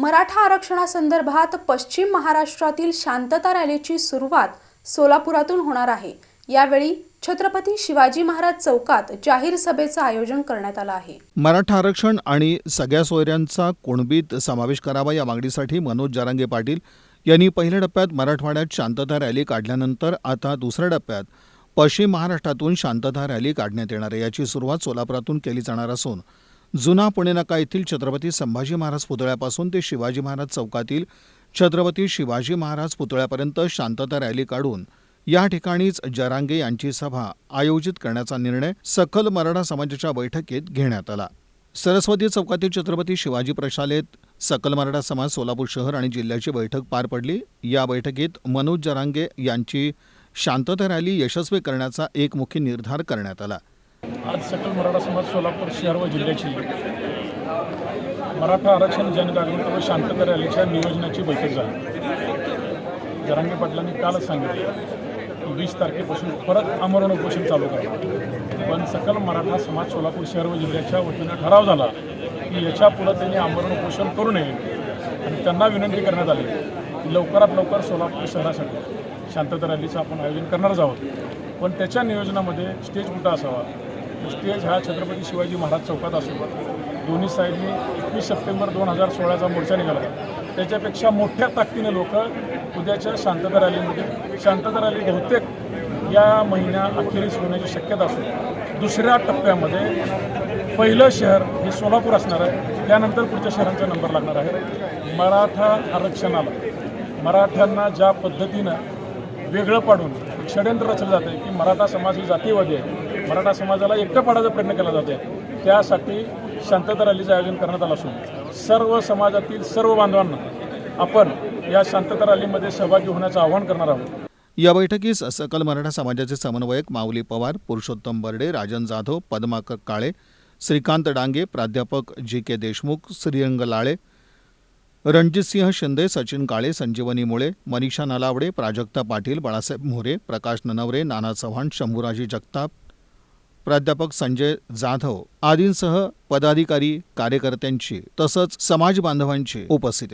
मराठा आरक्षणासंदर्भात पश्चिम महाराष्ट्रातील शांतता रॅलीची सुरुवात सोलापुरातून होणार आहे. यावेळी छत्रपती शिवाजी महाराज चौकात जाहीर सभेचं आयोजन करण्यात आलं आहे. मराठा आरक्षण आणि सगळ्या सोयऱ्यांचा कुणबीत समावेश करावा या मागणीसाठी मनोज जारांगे पाटील यांनी पहिल्या टप्प्यात मराठवाड्यात शांतता रॅली काढल्यानंतर आता दुसऱ्या टप्प्यात पश्चिम महाराष्ट्रातून शांतता रॅली काढण्यात येणार आहे. याची सुरुवात सोलापुरातून केली जाणार असून जुना पुणे नाका येथील छत्रपती संभाजी महाराज पुतळ्यापासून ते शिवाजी महाराज चौकातील छत्रपती शिवाजी महाराज पुतळ्यापर्यंत शांतता रॅली काढून या ठिकाणीच जरांगे यांची सभा आयोजित करण्याचा निर्णय सकल मराठा समाजाच्या बैठकीत घेण्यात आला. सरस्वती चौकातील छत्रपती शिवाजी प्रशालेत सकल मराठा समाज सोलापूर शहर आणि जिल्ह्याची बैठक पार पडली. या बैठकीत मनोज जरांगे यांची शांतता रॅली यशस्वी करण्याचा एक मुख्य निर्धार करण्यात आला. आज सकल मराठा समाज सोलापूर शहर व जिल्ह्याची मराठा आरक्षण जनजागृती व शांतता रॅलीच्या नियोजनाची बैठक झाली. जरांगे पाटलांनी कालच सांगितलं की वीस तारखेपासून परत आमरण उपोषण चालू करा पण सकल मराठा समाज सोलापूर शहर व जिल्ह्याच्या वतीनं ठराव झाला की याच्या पुढं त्यांनी आमरण उपोषण करू नये आणि त्यांना विनंती करण्यात आली की लवकरात लवकर सोलापूर शहरासाठी शांतता रॅलीचं आपण आयोजन करणारच आहोत. पण त्याच्या नियोजनामध्ये स्टेज कुठं असावा. स्टेज हा छत्रपती शिवाजी महाराज चौकात असून दोन्ही साईडनी एकवीस सप्टेंबर दोन हजार सोळाचा मोर्चा निघाला. त्याच्यापेक्षा मोठ्या ताकदीने लोक उद्याच्या शांतता रॅलीमध्ये शांतता रॅली बहुतेक या महिन्या अखेरीस होण्याची शक्यता असून दुसऱ्या टप्प्यामध्ये पहिलं शहर हे सोलापूर असणार आहे. त्यानंतर पुढच्या शहरांचा नंबर लागणार आहे. मराठा आरक्षणाला मराठ्यांना ज्या पद्धतीनं वेगळं पाडून षडयंत्र रचलं जातं की मराठा समाज ही जातीवादी आहे मराठा समाजाला एकटं पाडायचा प्रयत्न केला जातो त्यासाठी शांतता रॅलीचं आयोजन करण्यात आलं असून सर्व समाजातील सर्व बांधवांना आपण या शांतता रॅलीमध्ये सहभागी होण्याचं आवाहन करणार आहोत. या बैठकीस सकल मराठा समाजाचे समन्वयक माऊली पवार पुरुषोत्तम बर्डे राजन जाधव पद्माकर काळे श्रीकांत डांगे प्राध्यापक जी के देशमुख श्रीरंग लाळे रणजितसिंह शिंदे सचिन काळे संजीवनी मुळे मनीषा नलावडे प्राजक्ता पाटील बाळासाहेब मोरे प्रकाश ननवरे नाना चव्हाण शंभूराजी जगताप प्राध्यापक संजय जाधव आदींसह पदाधिकारी कार्यकर्त्यांची तसंच समाज बांधवांची उपस्थिती